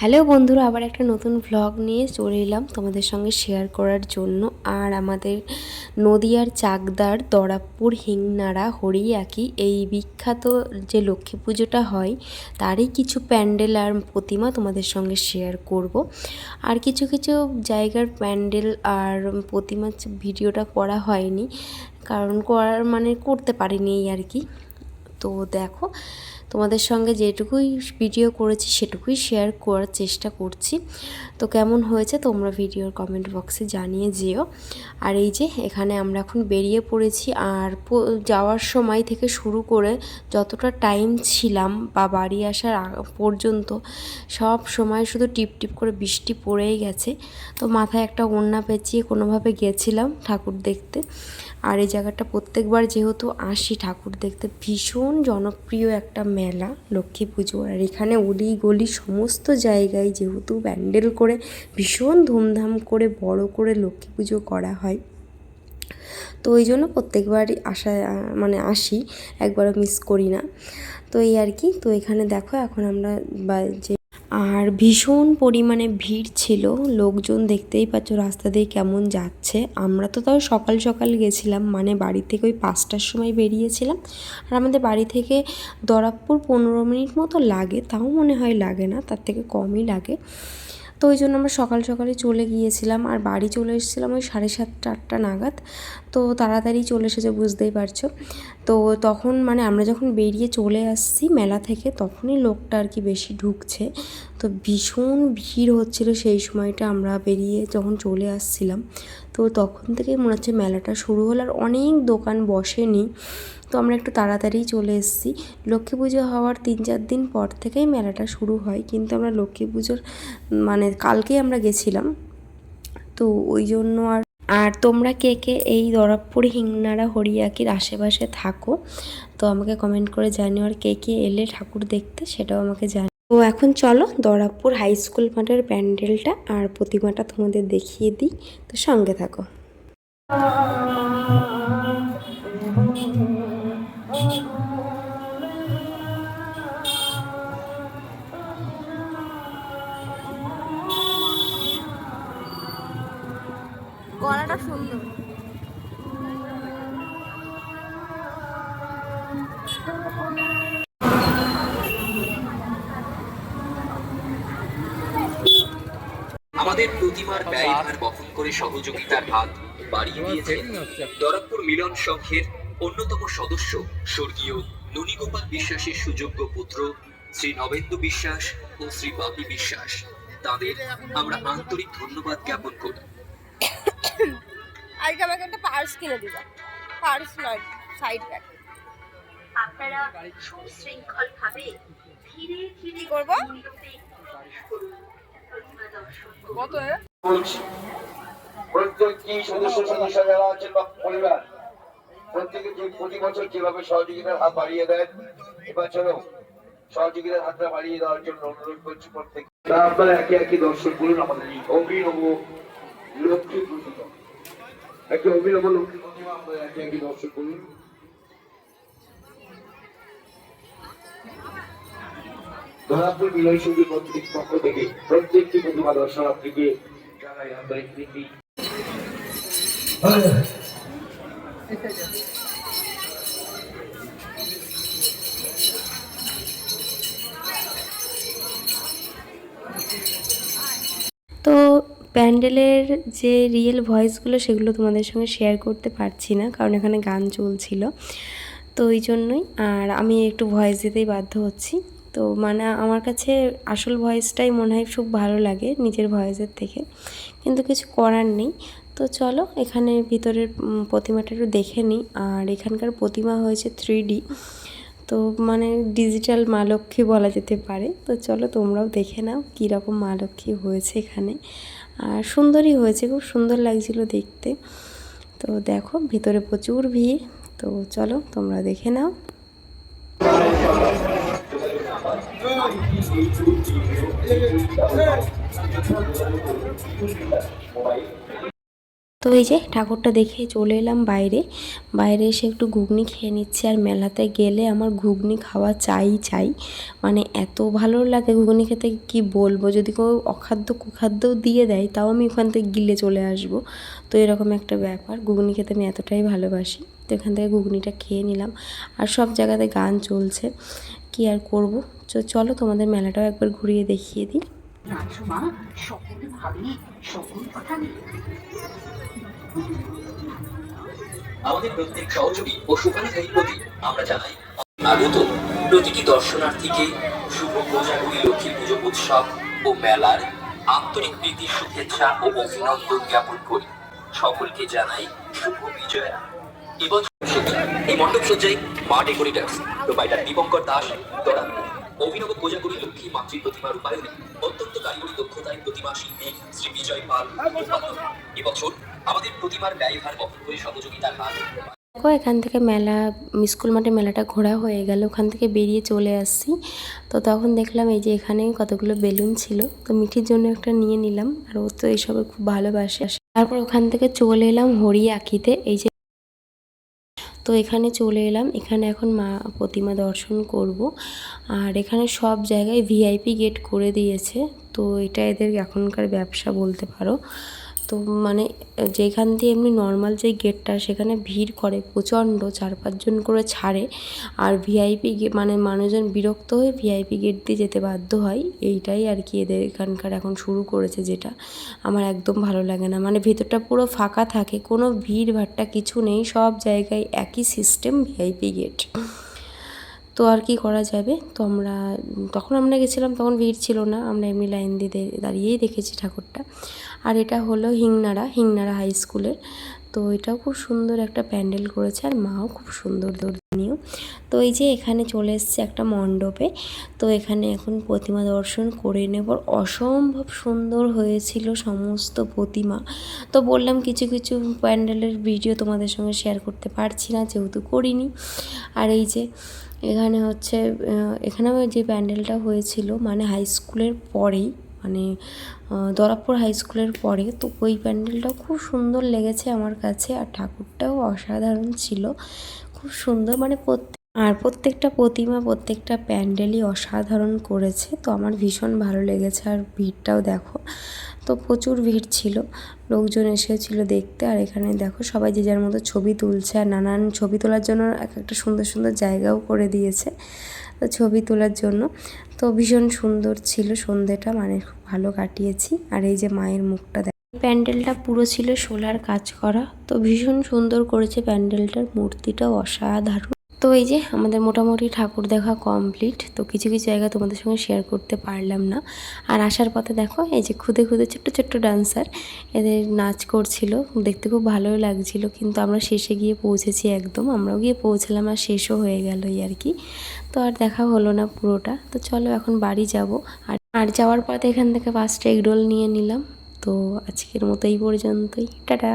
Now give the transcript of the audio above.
Hello বন্ধুরা, আবার একটা নতুন ভ্লগ নিয়ে চলে এলাম তোমাদের সঙ্গে শেয়ার করার জন্য। আর আমাদের নদিয়ার চাকদার দরাবপুর হিংনাড়া হরিয়াকি, এই বিখ্যাত যে লক্ষ্মী পুজোটা হয়, তারই কিছু প্যান্ডেল আর প্রতিমা তোমাদের সঙ্গে শেয়ার করব। আর কিছু কিছু জায়গার প্যান্ডেল আর প্রতিমার যে ভিডিওটা করা হয়নি, কারণ করার মানে করতে পারিনি আর কি। তো দেখো তোমাদের সঙ্গে যেটুকুই ভিডিও করেছি, সেটুকুই শেয়ার করার চেষ্টা করছি। তো কেমন হয়েছে তোমরা ভিডিওর কমেন্ট বক্সে জানিয়ে যেও। আর এই যে, এখানে আমরা এখন বেরিয়ে পড়েছি। আর যাওয়ার সময় থেকে শুরু করে যতটা টাইম ছিলাম বা বাড়ি আসার পর্যন্ত, সব সময় শুধু টিপ টিপ করে বৃষ্টি পড়েই গেছে। তো মাথায় একটা ওড়না পেঁচিয়ে কোনোভাবে গেছিলাম ঠাকুর দেখতে। আর এই জায়গাটা প্রত্যেকবার যেহেতু আসি ঠাকুর দেখতে, ভীষণ জনপ্রিয় একটা মেলা লক্ষ্মী পুজো। আর এখানে অলি গলি সমস্ত জায়গায় যেহেতু প্যান্ডেল করে ভীষণ ধুমধাম করে বড় করে লক্ষ্মী পুজো করা হয়। তো ওই জন্য প্রত্যেকবারই আসা মানে আসি, একবারও মিস করি না। তো এই আর কি, তো এখানে দেখো এখন আমরা বা যে আর ভীষণ পরিমাণে ভিড় ছিল। লোকজন দেখতেই পাচ্ছ রাস্তা দিয়ে কেমন যাচ্ছে। আমরা তো তাও সকাল সকাল গেছিলাম মানে বাড়ি থেকে ওই পাঁচটার সময় বেরিয়েছিলাম। আর আমাদের বাড়ি থেকে দরাবপুর পনেরো মিনিট মতো লাগে, তাও মনে হয় লাগে না, তার থেকে কমই লাগে। তো ওই জন্য আমরা সকাল সকালে চলে গিয়েছিলাম, আর বাড়ি চলে এসেছিলাম ওই সাড়ে সাতটা, আটটা নাগাদ। তো তাড়াতাড়ি চলে এসেছে, বুঝতেই পারছ। তো তখন মানে আমরা যখন বেরিয়ে চলে আসছি মেলা থেকে, তখনই লোকটা আর কি বেশি ঢুকছে। তো ভীষণ ভিড় হচ্ছিল সেই সময়টা আমরা বেরিয়ে যখন চলে আসছিলাম। তো তখন থেকেই মনে হচ্ছে মেলাটা শুরু হলো আর অনেক দোকান বসেনি। তো আমরা একটু তাড়াতাড়ি চলে এসেছি। লক্ষ্মী পুজো হওয়ার তিন চার দিন পর থেকেই মেলাটা শুরু হয়। কিন্তু আমরা লক্ষ্মী পুজোর মানে কালকেই আমরা গেছিলাম। তো ওই জন্য আর আর তোমরা কে কে এই দরাবপুর হিংনাড়া হরিয়াকির আশেপাশে থাকো, তো আমাকে কমেন্ট করে জানিও আর কে কে এলে ঠাকুর দেখতে, সেটাও আমাকে জানি তো এখন চলো দরাবপুর হাই স্কুল মাঠের প্যান্ডেলটা আর প্রতিমাটা তোমাদের দেখিয়ে দিই, তো সঙ্গে থাকো। আমাদের প্রতিমার ব্যয়ভার বহন করে সহযোগিতার হাত বাড়িয়ে দিয়েছেন দরদপুর মিলন সংঘের অন্যতম সদস্য স্বর্গীয় ননীগোপাল বিশ্বাসের সুযোগ্য পুত্র শ্রী নবেন্দু বিশ্বাস ও শ্রী বাপি বিশ্বাস। তাদের আমরা আন্তরিক ধন্যবাদ জ্ঞাপন করি। আজকে আমাকে একটা পার্স কিনে দিবা পার্স নয় সাইড ব্যাগ আপনারা সুশৃঙ্খলভাবে ধীরে ধীরে কি করব? সহযোগিতার হাতটা বাড়িয়ে দেওয়ার জন্য আপনারা একে একে দর্শন করুন আমাদের এই অভিনব লক্ষ্মী প্রতিমা একে অভিনব লক্ষ্মী প্রতিমা একে একে দর্শন করুন ধরাপুর পত্রিক পক্ষ থেকে, প্রত্যেকটি প্রতিমা জানাই তো প্যান্ডেলের যে রিয়েল ভয়েসগুলো সেগুলো তোমাদের সঙ্গে শেয়ার করতে পারছি না, কারণ এখানে গান চলছিল। তো ওই জন্যই, আর আমি একটু ভয়েস দিতেই বাধ্য হচ্ছি। তো মানে আমার কাছে আসল ভয়েসটাই মনে হয় খুব ভালো লাগে নিজের ভয়েসের থেকে। কিন্তু কিছু করার নেই। তো চলো এখানে ভিতরের প্রতিমাটা একটু দেখে নিই। আর এখানকার প্রতিমা হয়েছে থ্রি ডি তো মানে ডিজিটাল মা লক্ষ্মী বলা যেতে পারে। তো চলো তোমরাও দেখে নাও কীরকম মা লক্ষ্মী হয়েছে এখানে। আর সুন্দরই হয়েছে, খুব সুন্দর লাগছিল দেখতে। তো দেখো ভিতরে প্রচুর ভিড়। তো চলো তোমরা দেখে নাও। তো এই যে ঠাকুরটা দেখে চলে এলাম বাইরে। বাইরে এসে একটু ঘুগনি খেয়ে নিচ্ছি আর মেলাতে গেলে আমার ঘুগনি খাওয়া চাই চাই। মানে এত ভালো লাগে ঘুগনি খেতে, কি বলব? যদি কেউ অখাদ্য, কুখাদ্যও দিয়ে দেয়, তাও আমি ওখান থেকে গিলে চলে আসব। তো এরকম একটা ব্যাপার, ঘুগনি খেতে আমি এতটাই ভালোবাসি। তো এখান থেকে ঘুগনিটা খেয়ে নিলাম। আর সব জায়গাতে গান চলছে, কি আর করব? চলো তোমাদের মেলাটাও একবার ঘুরিয়ে দেখিয়ে দিই। নাচো মা সকল ভাবে, সকল কথা আমাদের প্রত্যেক সহযোগী ও শুভানুযায়ী প্রতি আমরা জানাই আগত প্রতিটি দর্শনার্থীকে শুভ কোজাগুড়ি লক্ষ্মী পুজো উৎসব ও মেলার আন্তরিক প্রীতি, শুভেচ্ছা ও অভিনন্দন জ্ঞাপন করি। সকলকে জানাই শুভ বিজয়া। এবছর এই মণ্ডপ সজ্জায় মা ডেকোরেটার্স, প্রোভাইডার দীপঙ্কর দাস দরা অভিনব কোজাগুড়ি লক্ষ্মী মাতৃ প্রতিমা রূপায়ণে অত্যন্ত কারিগরি দক্ষতায় প্রতিমা শিল্পী শ্রী বিজয় পাল এবছর আমাদের প্রতিমার ব্যয়ভার বহন করে সহযোগিতার হাত দেখো, এখান থেকে মেলা, স্কুল মাঠে মেলাটা ঘোরা হয়ে গেল। ওখান থেকে বেরিয়ে চলে আসছি। তো তখন দেখলাম এই যে এখানে কতগুলো বেলুন ছিল। তো মিঠির জন্য একটা নিয়ে নিলাম। আর ও তো এইসবে খুব ভালোবাসে। তারপর ওখান থেকে চলে এলাম হরিয়াকিতে। এই যে তো এখানে চলে এলাম। এখানে এখন মা প্রতিমা দর্শন করব। আর এখানে সব জায়গায় ভিআইপি গেট করে দিয়েছে। তো এটা এদের এখনকার ব্যবসা বলতে পারো। তো মানে যেখান দিয়ে এমনি নর্মাল যে গেটটা সেখানে ভিড় করে, প্রচণ্ড চার পাঁচজন করে ছাড়ে। আর ভিআইপি মানে মানুষজন বিরক্ত হয়ে ভিআইপি গেট দিয়ে যেতে বাধ্য হয়। এইটাই আর কি এদের এখানকার এখন শুরু করেছে যেটা। আমার একদম ভালো লাগে না। মানে ভেতরটা পুরো ফাঁকা থাকে, কোনো ভিড় ভাট্টা কিছু নেই, সব জায়গায় একই সিস্টেম ভিআইপি গেট তো আর কি করা যাবে? তো আমরা, তখন আমরা গেছিলাম, তখন ভিড় ছিল না। আমরা এমনি লাইন দিয়ে দাঁড়িয়েই দেখেছি ঠাকুরটা। আর এটা হলো হিংনাড়া হিংনাড়া হাই স্কুলের। তো এটাও খুব সুন্দর একটা প্যান্ডেল করেছে, আর মাও খুব সুন্দর দর্শনীয়। তো এই যে এখানে চলে এসছে একটা মণ্ডপে। তো এখানে এখন প্রতিমা দর্শন করে নেব অসম্ভব সুন্দর হয়েছিল সমস্ত প্রতিমা। তো বললাম কিছু কিছু প্যান্ডেলের ভিডিও তোমাদের সঙ্গে শেয়ার করতে পারছি না, যেহেতু করিনি। আর এই যে এখানে হচ্ছে আহ, এখানেও যে প্যান্ডেলটা হয়েছিল মানে হাই স্কুলের পরেই মানে আহ, দরাবপুর হাই স্কুলের পরে তো ওই প্যান্ডেলটাও খুব সুন্দর লেগেছে আমার কাছে আর ঠাকুরটাও অসাধারণ ছিল। খুব সুন্দর মানে প্রত্যেক আর প্রত্যেকটা প্রতিমা প্রত্যেকটা প্যান্ডেলই অসাধারণ করেছে তো আমার ভীষণ ভালো লেগেছে আর ভিড়টাও দেখো। তো প্রচুর ভিড় ছিল। লোকজন এসেছিল দেখতে আর এখানে দেখো সবাই যে যার মতো ছবি তুলছে আর নানান ছবি তোলার জন্য এক একটা সুন্দর সুন্দর জায়গাও করে দিয়েছে তো ছবি তোলার জন্য। তো ভীষণ সুন্দর ছিল সন্ধেটা মানে খুব ভালো কাটিয়েছি। আর এই যে মায়ের মুখটা দেখ প্যান্ডেলটা পুরো ছিল সোলার কাজ করা। তো ভীষণ সুন্দর করেছে প্যান্ডেলটার মূর্তিটাও অসাধারণ। তো এই যে আমাদের মোটামুটি ঠাকুর দেখা কমপ্লিট তো কিছু কিছু জায়গা তোমাদের সঙ্গে শেয়ার করতে পারলাম না। আর আসার পথে দেখো, এই যে খুদে খুদে ছোট্ট ছোট্ট ডান্সার এদের নাচ করছিল। দেখতে খুব ভালোও লাগছিল, কিন্তু আমরা শেষে গিয়ে পৌঁছেছি একদম। আমরাও গিয়ে পৌঁছলাম আর শেষও হয়ে গেল এই আর কি। তো আর দেখা হলো না পুরোটা। তো চলো এখন বাড়ি যাব। আর আর যাওয়ার পথে এখান থেকে পাঁচটা এগরোল নিয়ে নিলাম। তো আজকের মতো এই পর্যন্তই। টাটা!